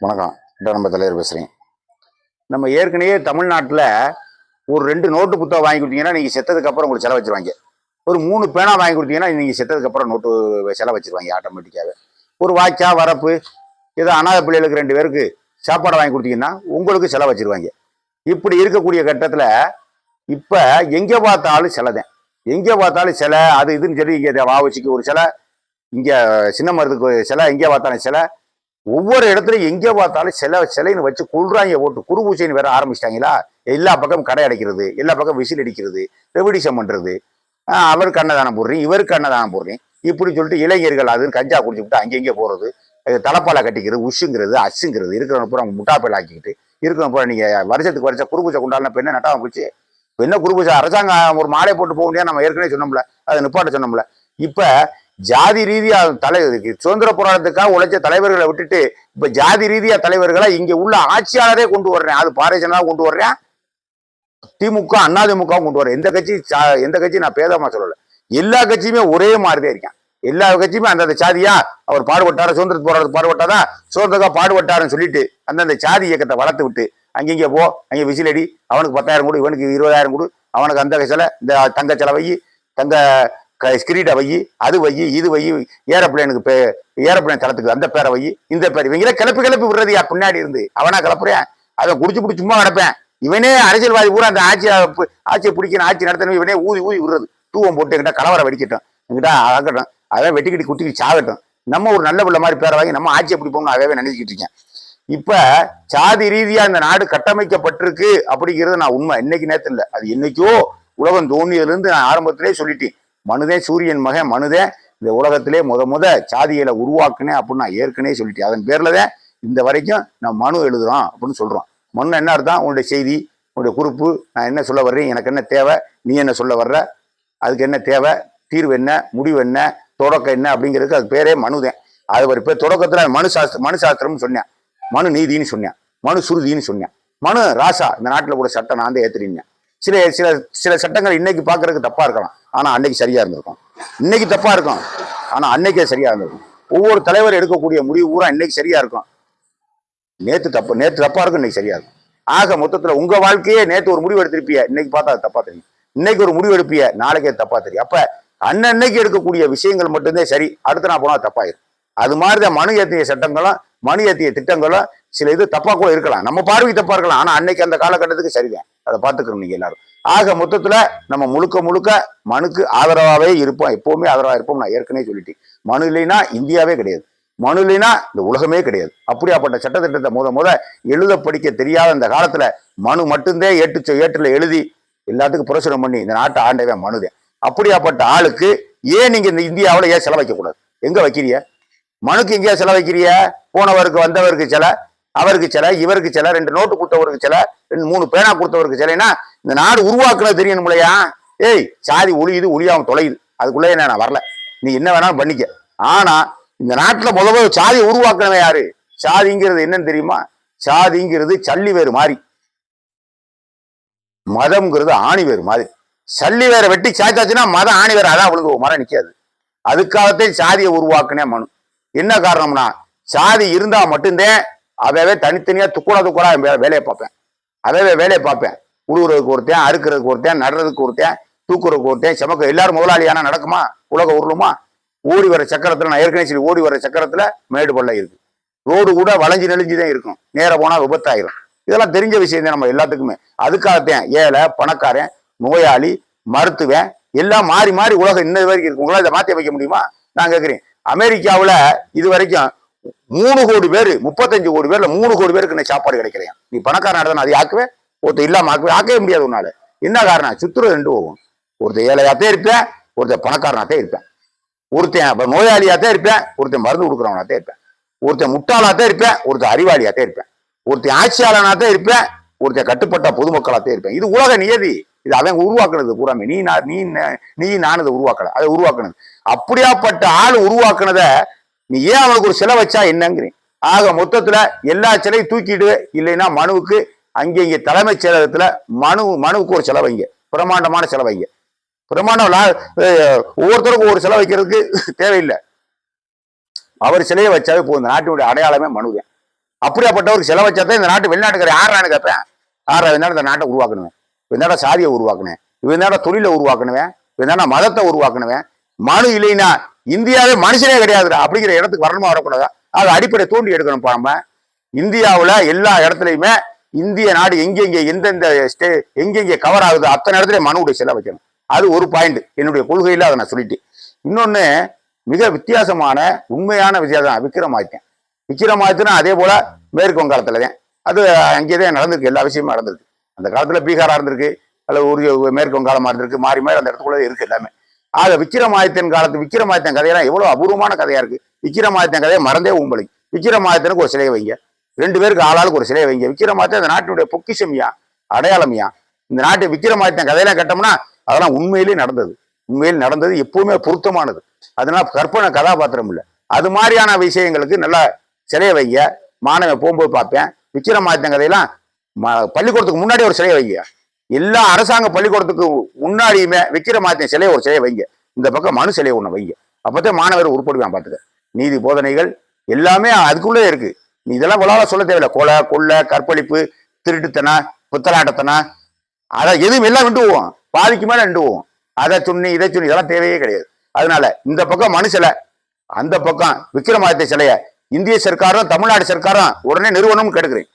வணக்கம். இதான் நம்ம தலைவர் பேசுகிறேன் நம்ம ஏற்கனவே தமிழ்நாட்டில் ஒரு ரெண்டு நோட்டு புத்தகம் வாங்கி கொடுத்தீங்கன்னா நீங்கள் செத்ததுக்கு அப்புறம் உங்களுக்கு செலவு வச்சுருவாங்க ஒரு மூணு பேனா வாங்கி கொடுத்தீங்கன்னா நீங்கள் செத்ததுக்கப்புறம் நோட்டு செலவு வச்சுருவாங்க ஆட்டோமேட்டிக்காகவே ஒரு வாய்க்கா வரப்பு ஏதோ அனாதை பிள்ளைகளுக்கு ரெண்டு பேருக்கு சாப்பாடு வாங்கி கொடுத்தீங்கன்னா உங்களுக்கு செலவு வச்சுருவாங்க இப்படி இருக்கக்கூடிய கட்டத்தில் இப்போ எங்கே பார்த்தாலும் சிலை தான் எங்கே பார்த்தாலும் சிலை அது இதுன்னு சொல்லி இங்கே வாவச்சிக்கு ஒரு சிலை இங்கே சின்ன மருதுக்கு சிலை எங்கே பார்த்தாலும் சிலை ஒவ்வொரு இடத்துலையும் எங்கே பார்த்தாலும் சில சிலைன்னு வச்சு குள்றாங்க போட்டு குரு பூஜைன்னு வேற ஆரம்பிச்சிட்டாங்களா? எல்லா பக்கம் கடை அடைக்கிறது எல்லா பக்கம் விசில் அடிக்கிறது ரெவடிசம் பண்ணுறது அவருக்கு அன்னதானம் போடுறேன் இவருக்கு அன்னதானம் போடுறேன். இப்படி சொல்லிட்டு இளைஞர்கள் அது கஞ்சா குடிச்சுக்கிட்டு அங்கங்கே போகிறது தலைப்பாலை கட்டிக்கிறது உஷுங்கிறது அசுங்கிறது இருக்கிறவங்க பூரா முட்டாப்பையில் ஆக்கிக்கிட்டு இருக்கிறவங்க பூரா நீங்கள் வருஷத்துக்கு வருஷம் குருபூஜை கொண்டாடின பெண்ணை நட்டாம போச்சு? இப்ப என்ன குருபூசை? அரசாங்கம் ஒரு மாலை போட்டு போக முடியாது நம்ம ஏற்கனவே சொன்னோம்ல அதை நிப்பாட்ட சொன்னோம்ல. இப்போ ஜாதி ரீதியா தலைவர் சுதந்திர போராட்டத்துக்காக உழைச்ச தலைவர்களை விட்டுட்டு இப்ப ஜாதி ரீதியா தலைவர்களை இங்க உள்ள ஆட்சியாளரே கொண்டு வர்றேன். அது பாரதிய ஜனதா கொண்டு வர்றேன். திமுக அதிமுக கொண்டு வர்றேன். எந்த கட்சி சா- எந்த கட்சி நான் பேதமா சொல்லல. எல்லா கட்சியுமே ஒரே மாதிரிதான் இருக்கேன். எல்லா கட்சியுமே அந்தந்த சாதியா அவர் பாடுபட்டாரு சுதந்திர போராட்டத்துக்கு பாடுபட்டாதான் சுதந்திரக்கா பாடுபட்டாருன்னு சொல்லிட்டு அந்தந்த சாதி இயக்கத்தை வளர்த்து விட்டு அங்கிங்க போ அங்கே விசிலடி அவனுக்கு பத்தாயிரம் கொடு இவனுக்கு இருபதாயிரம் கொடு அவனுக்கு அந்த சிலை இந்த தங்க செலவை தங்க ஸ்கிரீட்டை வை அது வை இது வை ஏரோப்ளைனுக்கு பே ஏரோப்ளைன் தளத்துக்கு அந்த பேரை வை இந்த பேர் இவங்களே கிளப்பி கிளப்பி விடுறதுயா பின்னாடி இருந்து. அவனா கிளப்புறேன். அதை குடிச்சு பிடிச்சி சும்மா கிடப்பேன். இவனே அரசியல்வாதி பூரா அந்த ஆட்சியை ஆட்சியை பிடிக்கணும் ஆட்சி நடத்தணும் இவனே ஊதி ஊதி விடுறது. தூவம் போட்டு எங்கிட்ட கலவரம் வெடிக்கட்டும். என்கிட்ட ஆகட்டும் அதான் வெட்டிக்கிட்டு குட்டிக்கிட்டு சாகட்டும். நம்ம ஒரு நல்ல பிள்ளை மாதிரி பேரை வாங்கி நம்ம ஆட்சியை பிடிப்போம்னு அதாவே நினைச்சிக்கிட்டு இருக்கேன். இப்ப சாதி ரீதியா இந்த நாடு கட்டமைக்கப்பட்டிருக்கு அப்படிங்கிறது நான் உண்மை. இன்னைக்கு நேரத்தில் இல்லை. அது என்னைக்கோ உலகம் தோன்றியதுலேருந்து நான் ஆரம்பத்திலே சொல்லிட்டேன். மனுதே சூரியன் மகன் மனுதே இந்த உலகத்திலே முத முத சாதிகளை உருவாக்குனேன் அப்படின்னு நான் ஏற்கனவே சொல்லிட்டேன். அதன் பேரில் தான் இந்த வரைக்கும் நான் மனு எழுதுறோம் அப்படின்னு சொல்கிறோம் மனு என்ன அர்த்தம்? உன்னுடைய செய்தி உன்னுடைய குறிப்பு நான் என்ன சொல்ல வர்றேன்? எனக்கு என்ன தேவை? நீ என்ன சொல்ல வர்ற? அதுக்கு என்ன தேவை? தீர்வு என்ன? முடிவு என்ன? தொடக்கம் என்ன? அப்படிங்கிறதுக்கு அது பேரே மனுதேன் அது ஒரு பேர் தொடக்கத்தில் மனு சாஸ்திரம் மனு சாஸ்திரம்னு சொன்னேன். மனு நீதின்னு சொன்னேன். மனு சுருதின்னு சொன்னேன். மனு ராசா இந்த நாட்டில் கூட சட்டம் நான் தான் ஏற்றுறீங்க சில சில சில சட்டங்கள் இன்னைக்கு பார்க்கறதுக்கு தப்பாக இருக்கலாம். ஆனா அன்னைக்கு சரியா இருந்திருக்கும். இன்னைக்கு தப்பா இருக்கும். ஆனா அன்னைக்கே சரியா இருந்திருக்கும். ஒவ்வொரு தலைவர் எடுக்கக்கூடிய முடிவு பூரா இன்னைக்கு சரியா இருக்கும். நேத்து தப்பு நேத்து தப்பா இருக்கும் இன்னைக்கு சரியா இருக்கும். ஆக மொத்தத்துல உங்க வாழ்க்கையே நேத்து ஒரு முடிவு எடுத்திருப்பிய. இன்னைக்கு பார்த்தா அது தப்பா தெரியும். இன்னைக்கு ஒரு முடிவு எடுப்பிய நாளைக்கே தப்பா தெரியும். அப்ப அன்னன்னைக்கு எடுக்கக்கூடிய விஷயங்கள் மட்டும்தான் சரி. அடுத்த நாள் போனா தப்பாயிரும். அது மாதிரி தான் மனு ஏற்றிய சட்டங்களும் மனு ஏற்றிய திட்டங்களும் சில இது தப்பா கூட இருக்கலாம். நம்ம பார்வை தப்பா இருக்கலாம். ஆனா அன்னைக்கு அந்த காலகட்டத்துக்கு சரிதான் அதை பார்த்துக்கணும் நீங்க எல்லாரும். ஆக மொத்தத்துல நம்ம முழுக்க முழுக்க மனுக்கு ஆதரவாவே இருப்போம். எப்பவுமே ஆதரவா இருப்போம் நான் ஏற்கனவே சொல்லிட்டேன். மனு இல்லைன்னா இந்தியாவே கிடையாது. மனு இல்லைன்னா இந்த உலகமே கிடையாது. அப்படியாப்பட்ட சட்டத்திட்டத்தை முத முத எழுத படிக்க தெரியாத இந்த காலத்துல மனு மட்டும்தே ஏட்டு சொ- எழுதி எல்லாத்துக்கும் புரசுரம் பண்ணி இந்த நாட்டை ஆண்டவன் மனுதேன் அப்படியாப்பட்ட ஆளுக்கு ஏன் நீங்க இந்த இந்தியாவில் ஏன் செலவைக்க கூடாது எங்க வைக்கிறிய மனுக்கு எங்கேயா செலவைக்கிறிய போனவருக்கு வந்தவருக்கு சில அவருக்கு சில இவருக்கு சில ரெண்டு நோட்டு கொடுத்தவருக்கு சில ரெண்டு மூணு பேனா கொடுத்தவருக்கு சிலைனா இந்த நாடு உருவாக்குறது தெரியணும் இல்லையா? ஏய் சாதி ஒளியுது ஒளியாம தொலையுது. அதுக்குள்ளே என்ன நான் வரல. நீ என்ன வேணாலும் பண்ணிக்க. ஆனா இந்த நாட்டில் முத முதல் சாதியை உருவாக்குனவன் யாரு? சாதிங்கிறது என்னன்னு தெரியுமா? சாதிங்கிறது சல்லி வேறு மாதிரி. மதம்ங்கிறது ஆணி வேறு மாதிரி. சல்லி வேற வெட்டி சாய்த்தாச்சுன்னா மதம் ஆணி வேற அதான் விழுந்து மரம் நிற்காது அதுக்காகத்தான் சாதியை உருவாக்குனே மனு. என்ன காரணம்னா சாதி இருந்தா மட்டும்தான் அதாவே தனித்தனியாக துக்குடா துக்கூடா வேலையை பார்ப்பேன். அதாவே வேலையை பார்ப்பேன். உழுவுறதுக்கு ஒருத்தன் அறுக்கிறதுக்கு ஒருத்தன் நடுறதுக்கு ஒருத்தன் தூக்குறதுக்கு ஒருத்தன் செமக்க எல்லாரும் முதலாளியான நடக்குமா? உலக உருளுமா? ஓடி வர சக்கரத்தில் நான் ஏற்கனவே சொல்லி ஓடி வர சக்கரத்தில் மேடு பள்ள இருக்கு. ரோடு கூட வளைஞ்சு நெளிஞ்சு தான் இருக்கும். நேராக போனால் விபத்தாயிரும். இதெல்லாம் தெரிஞ்ச விஷயம் தான் நம்ம எல்லாத்துக்குமே. அதுக்காகத்தான் ஏழை பணக்காரன் நோயாளி மருத்துவன் எல்லாம் மாறி மாறி உலகம் இன்னது வரைக்கும் இருக்கு. உங்களால் இதை மாற்றி வைக்க முடியுமா? நான் கேட்குறேன் அமெரிக்காவில் இது வரைக்கும் மூணு கோடி பேர் முப்பத்தஞ்சு கோடி பேர்ல மூணு கோடி பேருக்கு நான் சாப்பாடு கிடைக்கிறேன் நீ பணக்காரன் நான் அதை ஆக்குவே ஒருத்தர் இல்லாம ஆக்கவே ஆக்கவே முடியாது உன்னால. என்ன காரணம்? சுத்துறது ரெண்டு போகும். ஒருத்தர் ஏழையாத்தே இருப்பேன் ஒருத்தர் பணக்காரனாத்தே இருப்பேன். ஒருத்தன் அப்ப நோயாளியாத்தே இருப்பேன் ஒருத்தன் மருந்து கொடுக்குறவனாத்தே இருப்பேன். ஒருத்தன் முட்டாளாத்தே இருப்பேன் ஒருத்தன் அறிவாளியாத்தே இருப்பேன். ஒருத்தன் ஆட்சியாளனாத்தே இருப்பேன் ஒருத்தன் கட்டுப்பட்ட பொதுமக்களாத்தே இருப்பேன். இது உலக நியதி. இது அவன் உருவாக்குனது பூராமே. நீ நான் நீ நீ நான் இதை உருவாக்கல. அதை உருவாக்குனது. அப்படியாப்பட்ட ஆள் உருவாக்குனதை நீ ஏன் அவனுக்கு ஒரு சிலை வச்சா என்னங்கிறேன்? ஆக மொத்தத்துல எல்லா சிலையும் தூக்கிட்டு இல்லைன்னா மனுவுக்கு அங்கே இங்கே தலைமைச் செயலகத்துல மனு மனுவுக்கு ஒரு சிலை வைங்க. பிரமாண்டமான சிலை வைங்க. பிரமாண்டம் ஒவ்வொருத்தருக்கும் ஒரு சிலை வைக்கிறதுக்கு தேவையில்லை. அவர் சிலையை வச்சாவே போதும். இந்த நாட்டினுடைய அடையாளமே மனுதான். அப்படியாப்பட்டவருக்கு சிலை வச்சா தான் இந்த நாட்டு வெளிநாட்டுக்கார யாரான்னு கேட்பேன். யாரா இருந்தாலும் இந்த நாட்டை உருவாக்கணுவேன் இவன் சாதியை உருவாக்குனேன் இவன் தொழிலை உருவாக்கணுவேன் இவன் மதத்தை உருவாக்கணுவேன் மனு இல்லைன்னா இந்தியாவே மனுஷனே கிடையாதுடா அப்படிங்கிற இடத்துக்கு வரணுமா வரக்கூடாதா? அது அடிப்படை தூண்டி எடுக்கணும் நம்ம. இந்தியாவில் எல்லா இடத்துலையுமே இந்திய நாடு எங்கெங்கே எந்தெந்த ஸ்டே எங்கெங்கே கவர் ஆகுது அத்தனை இடத்துல மனுவுடைய செலவு வைக்கணும். அது ஒரு பாயிண்ட் என்னுடைய கொள்கையில் அதை நான் சொல்லிட்டேன். இன்னொன்று மிக வித்தியாசமான உண்மையான விஷயம் தான். விக்ரமாதித்யன் விக்ரமாதித்யனா அதே போல் மேற்கு வங்காளத்தில் தான். அது அங்கே தான் நடந்திருக்கு எல்லா விஷயமும் நடந்திருக்கு. அந்த காலத்தில் பீகாராக இருந்திருக்கு அல்லது ஒரு மேற்கு வங்காளமாக இருந்திருக்கு மாறி மாறி அந்த இடத்துக்குள்ளே இருக்குது எல்லாமே. ஆக விக்ரமாதித்யன் காலத்து விக்ரமாதித்யன் கதையெல்லாம் எவ்வளவு அபூர்வமான கதையா இருக்கு. விக்கிரமாதித்தன் கதையை மறந்தே உம்பளி விக்ரமாதித்யனுக்கு ஒரு சிலையை வைங்க. ரெண்டு பேருக்கு ஆளாளுக்கு ஒரு சிலையை வைங்க. விக்ரமாதித்யன் இந்த நாட்டினுடைய பொக்கிஷம்யா அடையாளமியா. இந்த நாட்டு விக்ரமாதித்யன் கதையெல்லாம் கேட்டோம்னா அதெல்லாம் உண்மையிலேயே நடந்தது. உண்மையில் நடந்தது எப்பவுமே பொருத்தமானது. அதனால கற்பனை கதாபாத்திரம் இல்லை. அது மாதிரியான விஷயங்களுக்கு நல்லா சிலையை வைங்க. மாணவன் போகும்போது பார்ப்பேன். விக்ரமாதித்தன் கதையெல்லாம் ம- பள்ளிக்கூடத்துக்கு முன்னாடி ஒரு சிலையை வைங்க. எல்லா அரசாங்க பள்ளிக்கூடத்துக்கு முன்னாடியுமே விக்ரமாதித்யன் சிலையை ஒரு சிலையை வைங்க. இந்த பக்கம் மனு சிலையை ஒன்று வைங்க. அப்போதான் மாணவர் உருப்படுவான் பார்த்துக்க நீதி போதனைகள் எல்லாமே அதுக்குள்ளே இருக்கு. நீ இதெல்லாம் விளாட சொல்ல தேவையில்லை. கொலை கொள்ளை கற்பழிப்பு திருட்டுத்தனா புத்தலாட்டத்தனா அதை எதுவும் எல்லாம் விண்டுவோம் பாதிக்கு மேலே விண்டுவோம் அதை சொன்னி இதை சொன்னி இதெல்லாம் தேவையே கிடையாது. அதனால இந்த பக்கம் மனு சிலை அந்த பக்கம் விக்ரமாதித்ய சிலையை இந்திய சர்க்காரும் தமிழ்நாடு சர்க்காரும் உடனே நிறுவனமும் கெடுக்கிறேன்